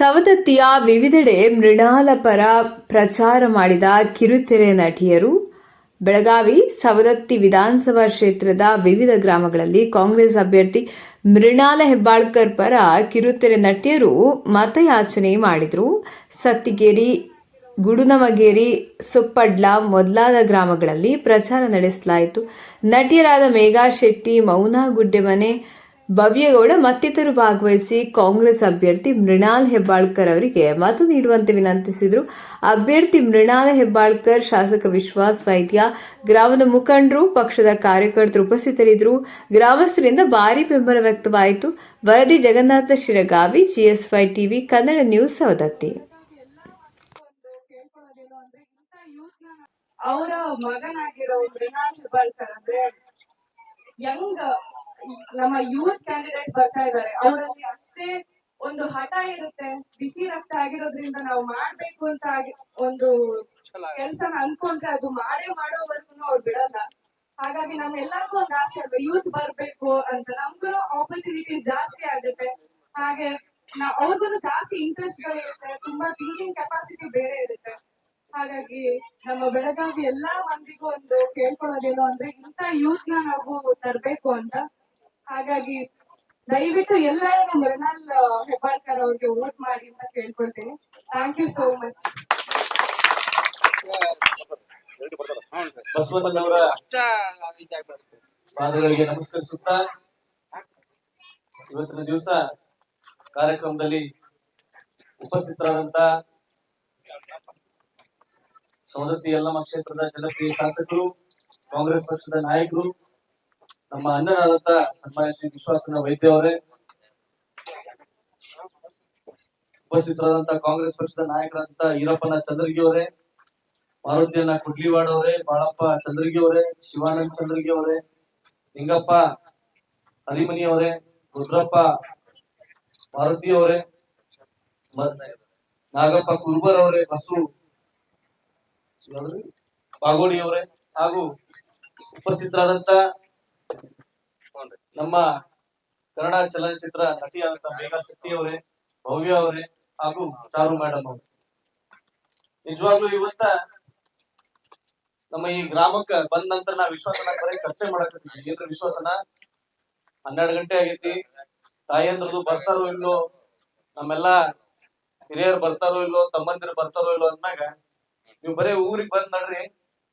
ಸವದತ್ತಿಯ ವಿವಿಧೆಡೆ ಮೃಣಾಲ ಪರ ಪ್ರಚಾರ ಮಾಡಿದ ಕಿರುತೆರೆ ನಟಿಯರು, ಬೆಳಗಾವಿ ಸವದತ್ತಿ ವಿಧಾನಸಭಾ ಕ್ಷೇತ್ರದ ವಿವಿಧ ಗ್ರಾಮಗಳಲ್ಲಿ ಕಾಂಗ್ರೆಸ್ ಅಭ್ಯರ್ಥಿ ಮೃಣಾಲ ಹೆಬ್ಬಾಳ್ಕರ್ ಪರ ಕಿರುತೆರೆ ನಟಿಯರು ಮತಯಾಚನೆ ಮಾಡಿದರು. ಸತ್ತಿಗೇರಿ, ಗುಡುನಮಗೇರಿ, ಸುಪ್ಪಡ್ಲ ಮೊದಲಾದ ಗ್ರಾಮಗಳಲ್ಲಿ ಪ್ರಚಾರ ನಡೆಸಲಾಯಿತು. ನಟಿಯರಾದ ಮೇಘಾ ಶೆಟ್ಟಿ, ಮೌನಾ ಗುಡ್ಡೆಮನೆ ಭವ್ಯಗೌಡ ಮತ್ತಿತರರು ಭಾಗವಹಿಸಿ ಕಾಂಗ್ರೆಸ್ ಅಭ್ಯರ್ಥಿ ಮೃಣಾಲ್ ಹೆಬ್ಬಾಳ್ಕರ್ ಅವರಿಗೆ ಮತ ನೀಡುವಂತೆ ವಿನಂತಿಸಿದರು. ಅಭ್ಯರ್ಥಿ ಮೃಣಾಲ್ ಹೆಬ್ಬಾಳ್ಕರ್, ಶಾಸಕ ವಿಶ್ವಾಸ್ ವೈದ್ಯ, ಗ್ರಾಮದ ಮುಖಂಡರು, ಪಕ್ಷದ ಕಾರ್ಯಕರ್ತರು ಉಪಸ್ಥಿತರಿದ್ದರು. ಗ್ರಾಮಸ್ಥರಿಂದ ಭಾರಿ ಬೆಂಬಲ ವ್ಯಕ್ತವಾಯಿತು. ವರದಿ Jagannatha Shiragavi, GSY TV, Kannada news Savadatti. ಅವರ ಮಗನಾಗಿರೋ ಮೃಣಾಲ್ ಹೆಬ್ಬಾಳ್ಕರ್ ಅಂದ್ರೆ, ಯಂಗ್ ನಮ್ಮ ಯೂತ್ ಕ್ಯಾಂಡಿಡೇಟ್ ಬರ್ತಾ ಇದ್ದಾರೆ. ಅವರಲ್ಲಿ ಅಷ್ಟೇ ಒಂದು ಹಠ ಇರುತ್ತೆ. ಬಿಸಿ ರಕ್ತ ಆಗಿರೋದ್ರಿಂದ ನಾವು ಮಾಡ್ಬೇಕು ಅಂತ ಒಂದು ಕೆಲ್ಸನ ಅನ್ಕೊಂಡ್ರೆ ಅದು ಮಾಡೇ ಮಾಡೋವರೆಗೂ ಅವ್ರು ಬಿಡಲ್ಲ. ಹಾಗಾಗಿ ನಮ್ಮೆಲ್ಲರಿಗೂ ಒಂದು ಆಸೆ ಯೂತ್ ಬರ್ಬೇಕು ಅಂತ. ನಮ್ಗೂ ಆಪರ್ಚುನಿಟೀಸ್ ಜಾಸ್ತಿ ಆಗುತ್ತೆ. ಹಾಗೆ ಅವ್ರಿಗೂ ಜಾಸ್ತಿ ಇಂಟ್ರೆಸ್ಟ್ ಗಳಿರುತ್ತೆ ತುಂಬಾ ಥಿಂಕಿಂಗ್ ಕೆಪಾಸಿಟಿ ಬೇರೆ ಇರುತ್ತೆ. ಹಾಗಾಗಿ ನಮ್ಮ ಬೆಳಗಾವಿ ಎಲ್ಲಾ ಮಂದಿಗೂ ಒಂದು ಕೇಳ್ಕೊಳ್ಳೋದೇನು ಅಂದ್ರೆ ಇಂತ ಯೂತ್ನ ನಾವು ತರ್ಬೇಕು ಅಂತ ಹಾಗಾಗಿ ದಯವಿಟ್ಟು ಎಲ್ಲರೂ ಮೃಣಾಲ್ ಹೆಬ್ಬಾಳ್ಕರ್ ಅವ್ರಿಗೆ ವೋಟ್ ಮಾಡಿ ಅಂತ ಕೇಳ್ಕೊಳ್ತೀನಿ. ಥ್ಯಾಂಕ್ ಯು ಸೋ ಮಚ್ ಪಾದಗಳಿಗೆ ನಮಸ್ಕರಿಸುತ್ತಾ, ಇವತ್ತಿನ ದಿವಸ ಕಾರ್ಯಕ್ರಮದಲ್ಲಿ ಉಪಸ್ಥಿತರಾದಂತ ಸವದತ್ತಿ ಯಲ್ಲಮ್ಮ ಕ್ಷೇತ್ರದ ಜನಪ್ರಿಯ ಶಾಸಕರು, ಕಾಂಗ್ರೆಸ್ ಪಕ್ಷದ ನಾಯಕರು ನಮ್ಮ ಅಣ್ಣನಾದಂತ ಸನ್ಮಾನ್ಯ ಶ್ರೀ ವಿಶ್ವಾಸನ ವೈದ್ಯ ಅವರೇ ಉಪಸ್ಥಿತರಾದಂತ ಕಾಂಗ್ರೆಸ್ ಪಕ್ಷದ ನಾಯಕರಾದಂತ ಈರಪ್ಪನ ಚಂದ್ರಗಿ ಅವರೇ ಮಾರುತಿಯನ್ನ ಕುಡ್ಲಿವಾಡ ಅವರೇ ಬಾಳಪ್ಪ ಚಂದ್ರಗಿ ಅವರೇ ಶಿವಾನಂದ ಚಂದ್ರಗಿ ಅವರೇ ನಿಂಗಪ್ಪ ಹರಿಮನಿ ಅವರೇ ರುದ್ರಪ್ಪ ಮಾರುತಿ ಅವರೇ ನಾಗಪ್ಪ ಕುರ್ಬರ್ ಅವರೇ ಬಸು? ಬಾಗೋಡಿ ಅವರೇ ಹಾಗೂ ಉಪಸ್ಥಿತರಾದಂತ ನಮ್ಮ ಕನ್ನಡ ಚಲನಚಿತ್ರ ನಟಿಯಾದಂತ ಮೇಘಾ ಶೆಟ್ಟಿ ಅವರೇ, ಭವ್ಯ ಅವರೇ ಹಾಗೂ ಚಾರು ಮೇಡಮ್ ಅವರು. ನಿಜವಾಗ್ಲೂ ಇವತ್ತ ನಮ್ಮ ಈ ಗ್ರಾಮಕ್ಕ ಬಂದ ನಂತರ ನಾ ವಿಶ್ವಾಸನ ಬರೀ ಚರ್ಚೆ ಮಾಡಕತ್ತೀವಿ. ಏನ್ರ ವಿಶ್ವಾಸನ? ಹನ್ನೆರಡು ಗಂಟೆ ಆಗೈತಿ. ತಾಯಂದ್ರದು ಬರ್ತಾರೋ ಇಲ್ಲೋ, ನಮ್ಮೆಲ್ಲಾ ಹಿರಿಯರು ಬರ್ತಾರೋ ಇಲ್ಲೋ, ತಮ್ಮಂದಿರು ಬರ್ತಾರೋ ಇಲ್ಲೋ ಅಂದಾಗ ನೀವು ಬರೀ ಊರಿಗೆ ಬಂದ್ ನಡ್ರಿ.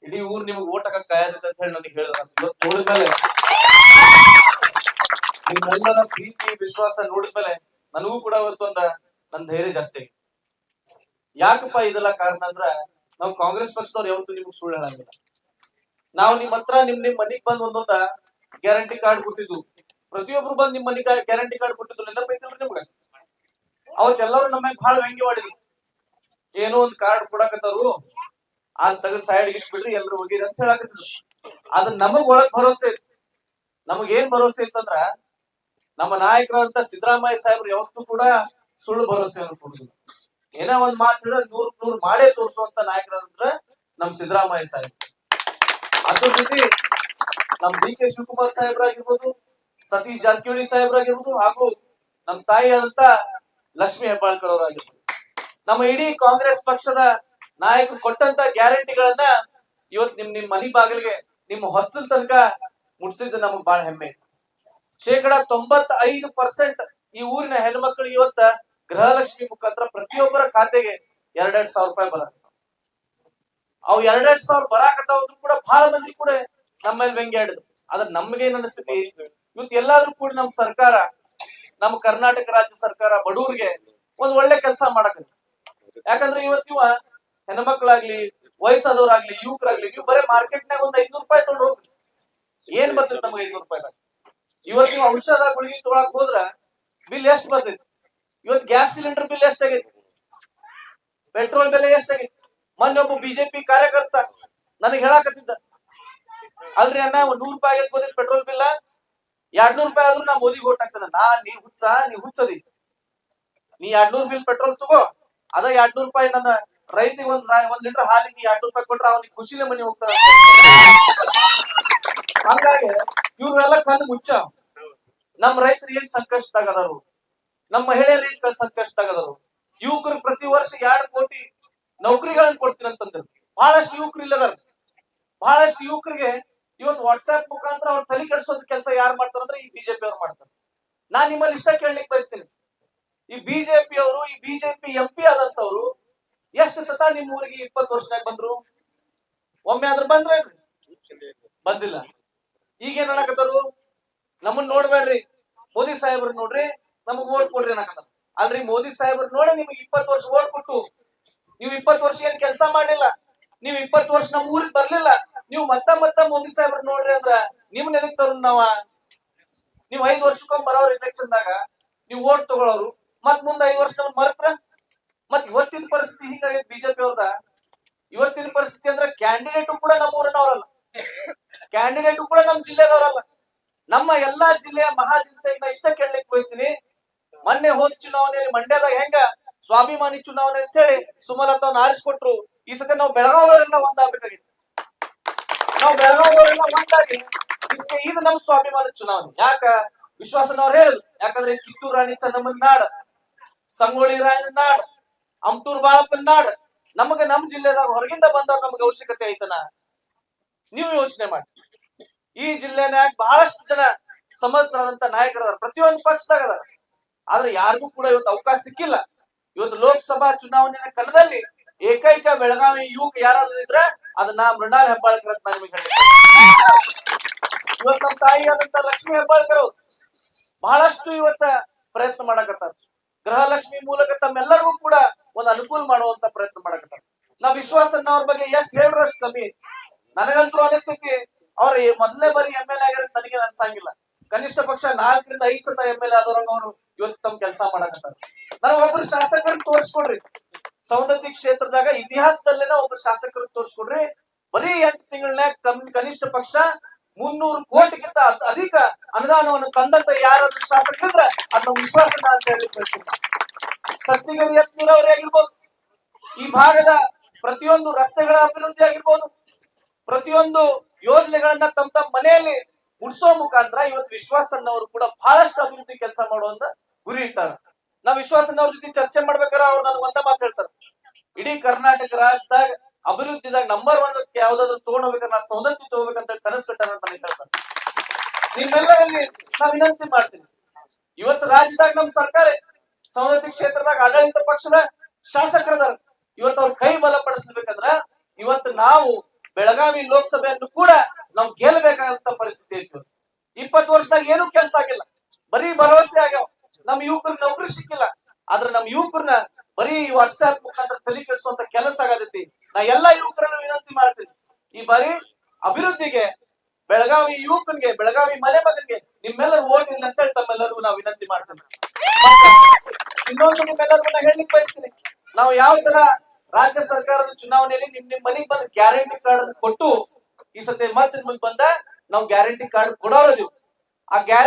ಇಡೀ ಊರ್ ನಿಮ್ಗೆ ಓಟ್ ಹಾಕಕ್ ಅಂತ ಹೇಳಿ ನನಗೆ ಹೇಳಿದ. ಇವತ್ತು ನೋಡಿದ್ಮೇಲೆ ನಿಮ್ಮೆಲ್ಲರ ಪ್ರೀತಿ, ವಿಶ್ವಾಸ ನೋಡಿದ್ಮೇಲೆ ನನಗೂ ಕೂಡ ಅವತ್ತು ಒಂದ ನನ್ ಧೈರ್ಯ ಜಾಸ್ತಿ ಯಾಕಪ್ಪ ಇದೆಲ್ಲ ಕಾರಣ ಅಂದ್ರ ನಾವು ಕಾಂಗ್ರೆಸ್ ಪಕ್ಷದವ್ರು ಯಾವತ್ತು ನಿಮ್ಗೆ ಸುಳ್ಳು ಹೇಳಂಗಿಲ್ಲ. ನಾವು ನಿಮ್ ಹತ್ರ ನಿಮ್ ನಿಮ್ ಮನಿಗ್ ಬಂದ್ ಒಂದೊಂದ ಗ್ಯಾರಂಟಿ ಕಾರ್ಡ್ ಕೊಟ್ಟಿದ್ವು ಪ್ರತಿಯೊಬ್ರು ಬಂದ್ ನಿಮ್ ಮನಿಗ್ ಗ್ಯಾರಂಟಿ ಕಾರ್ಡ್ ಕೊಟ್ಟಿದ್ರು ನೆನಪೈತಲ್ರಿ ನಿಮ್ಗ? ಅವತ್ತೆಲ್ಲರೂ ನಮ್ಮ ಬಹಳ ವ್ಯಂಗ್ಯ ಮಾಡಿದ್ರು. ಏನೋ ಒಂದ್ ಕಾರ್ಡ್ ಕೊಡಾಕತ್ತಾರು ಆ ತೆಗೆದ್ ಸೈಡ್ ಇಟ್ಬಿಡ್ರಿ, ಎಲ್ರು ಹೋಗಿರಿ ಅಂತ ಹೇಳಕತ್ತಿದ್ರು. ಅದ್ ನಮಗ್ ಒಳಗ್ ಭರೋಸೆ ಇತ್ತು. ನಮಗ್ ಏನ್ ಭರೋಸೆ ಇತ್ತಂದ್ರ ನಮ್ಮ ನಾಯಕರಾದಂತ ಸಿದ್ದರಾಮಯ್ಯ ಸಾಹೇಬ್ರು ಯಾವತ್ತೂ ಕೂಡ ಸುಳ್ಳು ಭರವಸೆಯನ್ನು ಕೊಡುದಿಲ್ಲ. ಏನೋ ಒಂದ್ ಮಾತು ಹೇಳಿದ್ರೆ ನೂರ್ ನೂರ್ ಮಾಡೇ ತೋರಿಸುವಂತ ನಾಯಕರಂದ್ರ ನಮ್ ಸಿದ್ದರಾಮಯ್ಯ ಸಾಹೇಬ್ ಅದ್ರ ಜೊತೆ ನಮ್ ಡಿ ಕೆ ಶಿವಕುಮಾರ್ ಸಾಹೇಬ್ರಾಗಿರ್ಬೋದು, ಸತೀಶ್ ಜಾರಕಿಹೊಳಿ ಸಾಹೇಬ್ರಾಗಿರ್ಬೋದು, ಹಾಗೂ ನಮ್ ತಾಯಿ ಆದಂತ ಲಕ್ಷ್ಮಿ ಹೆಬ್ಬಾಳ್ಕರ್ ಅವರಾಗಿರ್ಬೋದು. ನಮ್ಮ ಇಡೀ ಕಾಂಗ್ರೆಸ್ ಪಕ್ಷದ ನಾಯಕರು ಕೊಟ್ಟಂತ ಗ್ಯಾರಂಟಿಗಳನ್ನ ಇವತ್ ನಿಮ್ ನಿಮ್ ಮನಿ ಬಾಗಿಲಿಗೆ, ನಿಮ್ಮ ಹೊತ್ತಲ್ ತನಕ ಮುಟ್ಸಿದ್ದು ನಮಗ್ ಬಹಳ ಹೆಮ್ಮೆ. ಶೇಕಡ ತೊಂಬತ್ತೈದು ಪರ್ಸೆಂಟ್ ಈ ಊರಿನ ಹೆಣ್ಮಕ್ಳು ಇವತ್ತ ಗೃಹಲಕ್ಷ್ಮಿ ಮುಖಾಂತರ ಪ್ರತಿಯೊಬ್ಬರ ಖಾತೆಗೆ ಎರಡೆರಡ್ ಸಾವಿರ ರೂಪಾಯಿ ಬರ ಅವು ಎರಡೆರಡ್ ಸಾವಿರ ಬರಾಕತ್ತಾವ್ರು ಕೂಡ ಬಹಳ ಮಂದಿ ಕೂಡ ನಮ್ಮ ಮೇಲೆ ವ್ಯಂಗ್ಯ ಆಡಿದ್ರು. ಆದ್ರೆ ನಮ್ಗೆ ಅನಿಸ್ತೈತಿ? ಇವತ್ತು ಎಲ್ಲಾದ್ರೂ ಕೂಡ ನಮ್ ಸರ್ಕಾರ, ನಮ್ಮ ಕರ್ನಾಟಕ ರಾಜ್ಯ ಸರ್ಕಾರ ಬಡವರಿಗೆ ಒಂದ್ ಒಳ್ಳೆ ಕೆಲಸ ಮಾಡಕ್ ಯಾಕಂದ್ರೆ ಇವತ್ತು ಇವ ಹೆಣ್ಮಕ್ಳಾಗ್ಲಿ, ವಯಸ್ಸಾದವ್ರಾಗ್ಲಿ, ಯುವಕರಾಗ್ಲಿ ನೀವು ಬರೀ ಮಾರ್ಕೆಟ್ನಾಗ ಒಂದ್ ಐದ್ನೂರು ರೂಪಾಯಿ ತಗೊಂಡು ಹೋಗ್ರಿ ಏನ್ ಬರ್ತದೆ ನಮ್ಗೆ ಐದ್ನೂರು ರೂಪಾಯಿ ಇವತ್ತು ನೀವು ಔಷಧ ಗುಳಿಗೆ ತೊಗೊಳಕ್ ಹೋದ್ರ ಬಿಲ್ ಎಷ್ಟ್ ಬರ್ತೈತಿ? ಇವತ್ತು ಗ್ಯಾಸ್ ಸಿಲಿಂಡರ್ ಬಿಲ್ ಎಷ್ಟಾಗೈತಿ ಪೆಟ್ರೋಲ್ ಬೆಲೆ ಎಷ್ಟಾಗೈತಿ ಮೊನ್ನೆ ಒಬ್ಬ ಬಿಜೆಪಿ ಕಾರ್ಯಕರ್ತ ನನಗೆ ಹೇಳಾಕತ್ತಿದ್ದ, ಅಲ್ರಿ ಅಣ್ಣ, ಒಂದ್ ನೂರ್ ರೂಪಾಯಿ ಆಗೈತಿ ಬಂದಿದ್ ಪೆಟ್ರೋಲ್ ಬಿಲ್ಲ. ಎರಡ್ ರೂಪಾಯಿ ಆದ್ರೂ ನಾ ಮೋದಿ ಓಟ್ ಹಾಕ್ತಾನ. ನಾ, ನೀ ಹುಚ್ಚ, ನೀ ಹುಚ್ಚದಿ. ನೀ ಎರಡ್ ನೂರ್ ಬಿಲ್ ಪೆಟ್ರೋಲ್ ತಗೋ. ಅದ ಎರಡ್ ನೂರ್ ರೂಪಾಯಿ ನನ್ನ ರೈತಿಗೆ ಒಂದ್ ಒಂದ್ ಲೀಟರ್ ಹಾಲಿಗೆ ಎರಡ್ ರೂಪಾಯಿ ಕೊಟ್ರೆ ಅವನಿಗೆ ಖುಷಿಲೆ ಮನೆ ಹೋಗ್ತಾನ. ಹಂಗಾಗಿ ಇವ್ರೆಲ್ಲ ಕಣ್ಣು ಮುಚ್ಚ. ನಮ್ ರೈತರು ಏನ್ ಸಂಕಷ್ಟದಾಗ ಅದಾರು ನಮ್ಮ ಮಹಿಳೆಯರು ಏನ್ ಸಂಕಷ್ಟದಾಗ ಅದಾರು ಯುವಕರು ಪ್ರತಿ ವರ್ಷ ಎರಡು ಕೋಟಿ ನೌಕರಿಗಳನ್ನ ಕೊಡ್ತೀನಿ ಅಂತಂದ್ರು. ಬಹಳಷ್ಟು ಯುವಕರು ಇಲ್ಲದಾರ. ಬಹಳಷ್ಟು ಯುವಕರಿಗೆ ಇವತ್ತು ವಾಟ್ಸ್ಆಪ್ ಮುಖಾಂತರ ಅವ್ರ ತಲೆ ಕೆಡಿಸೋದ್ ಕೆಲಸ ಯಾರು ಮಾಡ್ತಾರ ಅಂದ್ರೆ ಈ ಬಿಜೆಪಿ ಅವ್ರು ಮಾಡ್ತಾರೆ. ನಾನ್ ನಿಮ್ಮಲ್ಲಿ ಇಷ್ಟ ಕೇಳಲಿಕ್ಕೆ ಬಯಸ್ತೀನಿ. ಈ ಬಿಜೆಪಿ ಅವರು, ಈ ಬಿಜೆಪಿ ಎಂ ಪಿ ಆದಂತವ್ರು ಎಷ್ಟು ಸತ ನಿಮ್ಮ ಊರಿಗೆ ಇಪ್ಪತ್ತು ವರ್ಷನಾಗ ಬಂದ್ರು? ಒಮ್ಮೆ ಆದ್ರೂ ಬಂದ್ರೆ ಬಂದಿಲ್ಲ. ಈಗೇನ್ ನಮ್ಮನ್ನ ನೋಡ್ಬೇಡ್ರಿ. ಮೋದಿ ಸಾಹೇಬ್ರ ನೋಡ್ರಿ, ನಮಗ್ ಓಟ್ ಕೊಡ್ರಿ ಅನ್ನಕತ್ತಾರ ಅಲ್ರಿ ಮೋದಿ ಸಾಹೇಬ್ರ ನೋಡಿ ನಿಮ್ಗೆ ಇಪ್ಪತ್ತು ವರ್ಷ ಓಟ್ ಕೊಟ್ಟು, ನೀವು ಇಪ್ಪತ್ತು ವರ್ಷ ಏನ್ ಕೆಲಸ ಮಾಡಿಲ್ಲ ನೀವು ಇಪ್ಪತ್ತು ವರ್ಷ ನಮ್ಮ ಊರಿಗೆ ಬರ್ಲಿಲ್ಲ, ನೀವು ಮತ್ತ ಮತ್ತ ಮೋದಿ ಸಾಹೇಬ್ರ ನೋಡ್ರಿ ಅಂದ್ರ ನಿಮ್ ಎದಕ್ ತರ ನಾವ. ನೀವು ಐದ್ ವರ್ಷಕ್ಕೊಮ್ಮೆ ಬರೋರು ಎಲೆಕ್ಷನ್ ದಾಗ, ನೀವು ಓಟ್ ತಗೊಳೋರು ಮತ್ ಮುಂದ ಐದ್ ವರ್ಷ ನಮ್ ಮರ್ತ್ರ. ಮತ್ ಇವತ್ತಿನ ಪರಿಸ್ಥಿತಿ ಹೀಗಾಗೈತಿ ಬಿಜೆಪಿ ಅವ್ರದ. ಇವತ್ತಿನ ಪರಿಸ್ಥಿತಿ ಅಂದ್ರೆ ಕ್ಯಾಂಡಿಡೇಟ್ ಕೂಡ ನಮ್ಮ ಊರಿನವ್ರಲ್ಲ. ಕ್ಯಾಂಡಿಡೇಟ್ ಕೂಡ ನಮ್ಮ ಜಿಲ್ಲೆದವರಲ್ಲ. ನಮ್ಮ ಎಲ್ಲಾ ಜಿಲ್ಲೆಯ ಮಹಾಜನತೆಗೆ ನಾ ಇಷ್ಟ ಕೇಳಲಿಕ್ಕೆ ಬಯಸ್ತೀನಿ ಮೊನ್ನೆ ಹೋದ ಚುನಾವಣೆಯಲ್ಲಿ ಮಂಡ್ಯದಾಗ ಹೆಂಗ ಸ್ವಾಭಿಮಾನಿ ಚುನಾವಣೆ ಅಂತ ಹೇಳಿ ಸುಮಲತಾವನ್ನು ಆರಿಸ್ಕೊಟ್ರು ಈ ಸತಿ ನಾವು ಬೆಳಗಾವಿಯವರೆಲ್ಲ ಒಂದಾಗಬೇಕಾಗಿತ್ತು. ನಾವು ಬೆಳಗಾವಿಯವರೆಲ್ಲ ಒಂದಾಗಿ ಇದು ನಮ್ ಸ್ವಾಭಿಮಾನಿ ಚುನಾವಣೆ. ಯಾಕ? ವಿಶ್ವಾಸನವ್ರು ಹೇಳುದು ಯಾಕಂದ್ರೆ ಕಿತ್ತೂರು ರಾಣಿ ಚೆನ್ನಮ್ಮನ ನಾಡ, ಸಂಗೊಳ್ಳಿ ರಾಯನ ನಾಡ್ ಅಮ್ತೂರ್ ಬಾಳಪ್ಪನ ನಾಡ್, ನಮಗ ನಮ್ ಜಿಲ್ಲೆದಾಗ ಹೊರಗಿಂದ ಬಂದವ್ರ ನಮ್ಗೆ ಅವಶ್ಯಕತೆ ಐತನ? ನೀವು ಯೋಚನೆ ಮಾಡಿ. ಈ ಜಿಲ್ಲೆನಾಗ ಬಹಳಷ್ಟು ಜನ ಸಮರ್ಥರಾದಂತ ನಾಯಕರದಾರ ಪ್ರತಿಯೊಂದು ಪಕ್ಷದಾಗ ಅದಾರ. ಆದ್ರೆ ಯಾರಿಗೂ ಕೂಡ ಇವತ್ತು ಅವಕಾಶ ಸಿಕ್ಕಿಲ್ಲ. ಇವತ್ತು ಲೋಕಸಭಾ ಚುನಾವಣೆಯ ಕಣದಲ್ಲಿ ಏಕೈಕ ಬೆಳಗಾವಿ ಯುವಕ ಯಾರಾದ್ರೂ ಇದ್ರೆ ಅದನ್ನ ಮೃಣಾಲ್ ಹೆಬ್ಬಾಳ್ಕರ್ ಅಂತ ನಾನು ನಿಮಗೆ ಇವತ್ತು ನಮ್ಮ ಆದಂತ ಲಕ್ಷ್ಮೀ ಹೆಬ್ಬಾಳ್ಕರ್ ಬಹಳಷ್ಟು ಇವತ್ತ ಪ್ರಯತ್ನ ಮಾಡಕತ್ತಾರ. ಗೃಹಲಕ್ಷ್ಮಿ ಮೂಲಕ ತಮ್ಮೆಲ್ಲರಿಗೂ ಕೂಡ ಒಂದು ಅನುಕೂಲ ಮಾಡುವಂತ ಪ್ರಯತ್ನ ಮಾಡಕತ್ತಾರ. ನಾವ್ ವಿಶ್ವಾಸ ಬಗ್ಗೆ ಎಷ್ಟ್ ಹೇಳ್ರಷ್ಟು ಕಮ್ಮಿ. ನನಗಂತೂ ಅನಿಸ್ತೈತಿ ಅವ್ರ ಮೊದಲನೇ ಬಾರಿ ಎಂ ಎಲ್ ಆಗ್ಯಾರ ನನಗೆ ಅನ್ಸಂಗಿಲ್ಲ. ಕನಿಷ್ಠ ಪಕ್ಷ ನಾಲ್ಕರಿಂದ ಐದ್ ಸತ ಎಂ ಎಲ್ ಆದವ್ರಂಗ ಅವರು ಇವತ್ತು ತಮ್ಮ ಕೆಲಸ ಮಾಡಕತ್ತಾರ. ನಾವು ಒಬ್ರು ಶಾಸಕರನ್ನ ತೋರಿಸ್ಕೊಡ್ರಿ. ಸೌಂದತಿ ಕ್ಷೇತ್ರದಾಗ ಇತಿಹಾಸದಲ್ಲೇನ ಒಬ್ರು ಶಾಸಕರನ್ನ ತೋರಿಸ್ಕೊಡ್ರಿ. ಬರೀ ಎಂಟು ತಿಂಗಳನ್ಯಾಗ ಕಮ್, ಕನಿಷ್ಠ ಪಕ್ಷ ಮುನ್ನೂರು ಕೋಟಿಗಿಂತ ಅಧಿಕ ಅನುದಾನವನ್ನು ತಂದಂತ ಯಾರಾದ್ರೂ ಶಾಸಕರಿದ್ರೆ ಅದನ್ನ ವಿಶ್ವಾಸ ಅಂತ ಹೇಳಿ ಸತ್ತಿಗರಿ ಯತ್ನೂರ್ ಅವರೇ ಆಗಿರ್ಬೋದು. ಈ ಭಾಗದ ಪ್ರತಿಯೊಂದು ರಸ್ತೆಗಳ ಅಭಿವೃದ್ಧಿ ಆಗಿರ್ಬೋದು. ಪ್ರತಿಯೊಂದು ಯೋಜನೆಗಳನ್ನ ತಮ್ಮ ತಮ್ಮ ಮನೆಯಲ್ಲಿ ಮುಡ್ಸೋ ಮುಖಾಂತರ ಇವತ್ತು ವಿಶ್ವಾಸನ್ನವರು ಕೂಡ ಬಹಳಷ್ಟು ಅಭಿವೃದ್ಧಿ ಕೆಲಸ ಮಾಡುವಂತ ಗುರಿ ಇಟ್ಟಾರ. ನಾವ್ ವಿಶ್ವಾಸನವ್ರ ಜೊತೆ ಚರ್ಚೆ ಮಾಡ್ಬೇಕಾದ್ರೆ ಅವ್ರು ನನಗೆ ಒಂದ ಮಾತು ಹೇಳ್ತಾರೆ. ಇಡೀ ಕರ್ನಾಟಕ ರಾಜ್ಯದಾಗ ಅಭಿವೃದ್ಧಿದಾಗ ನಂಬರ್ ಒನ್ ಯಾವ್ದಾದ್ರು ತಗೊಂಡೋಗ್ಬೇಕಾದ್ರೆ ನಾನು ಸೌಲಭ್ಯ ತಗೋಬೇಕಂತ ಕನಸು ಕಟ್ಟಾರ ನಿಮ್ಮೆಲ್ಲರಲ್ಲಿ ನಾ ವಿನಂತಿ ಮಾಡ್ತೀನಿ. ಇವತ್ತು ರಾಜ್ಯದಾಗ ನಮ್ ಸರ್ಕಾರ. ಸವದತ್ತಿ ಕ್ಷೇತ್ರದಾಗ ಆಡಳಿತ ಪಕ್ಷದ ಶಾಸಕರದಾರ. ಇವತ್ತು ಅವ್ರ ಕೈ ಬಲಪಡಿಸ್ಬೇಕಂದ್ರ ಇವತ್ತು ನಾವು ಬೆಳಗಾವಿ ಲೋಕಸಭೆಯನ್ನು ಕೂಡ ನಾವು ಗೆಲ್ಲಬೇಕಾದಂತ ಪರಿಸ್ಥಿತಿ ಇತ್ತು. ಇಪ್ಪತ್ತು ವರ್ಷದಾಗ ಏನು ಕೆಲಸ ಆಗಿಲ್ಲ. ಬರೀ ಭರವಸೆ ಆಗ್ಯಾವ. ನಮ್ಮ ಯುವಕರಿಗೆ ನೌಕರಿ ಸಿಕ್ಕಿಲ್ಲ. ಆದ್ರೆ ನಮ್ಮ ಯುವಕರನ್ನ ಬರೀ ವಾಟ್ಸ್ಆಪ್ ಮುಖಾಂತರ ತಲೆ ಕೆಡಿಸುವಂತ ಕೆಲಸ ಆಗತೈತಿ. ನಾ ಎಲ್ಲಾ ಯುವಕರನ್ನ ವಿನಂತಿ ಮಾಡ್ತೀನಿ. ಈ ಬಾರಿ ಅಭಿವೃದ್ಧಿಗೆ, ಬೆಳಗಾವಿ ಯುವಕನಿಗೆ, ಬೆಳಗಾವಿ ಮನೆ ಮಗನಿಗೆ ನಿಮ್ಮೆಲ್ಲರೂ ಓಟ್ ಅಂತ ಹೇಳಿ ತಮ್ಮೆಲ್ಲರಿಗೂ ನಾವು ವಿನಂತಿ ಮಾಡ್ತೀನಿ. ಇನ್ನೊಂದು ನಿಮ್ಮೆಲ್ಲರಿಗೂ ನಾ ಹೇಳಲಿಕ್ಕೆ ಬಯಸ್ತೀನಿ. ನಾವು ಯಾವ ತರ ರಾಜ್ಯ ಸರ್ಕಾರದ ಚುನಾವಣೆಯಲ್ಲಿ ನಿಮ್ ನಿಮ್ ಮನೆಗೆ ಬಂದ ಗ್ಯಾರಂಟಿ ಕಾರ್ಡ್ ಕೊಟ್ಟು ಈ ಸತಿ ಮತ್ತೆ ನಿಮ್ಮ ಬಂದ, ನಾವು ಗ್ಯಾರಂಟಿ ಕಾರ್ಡ್ ಕೊಡೋರು ಆ ಗ್ಯಾರಂಟಿ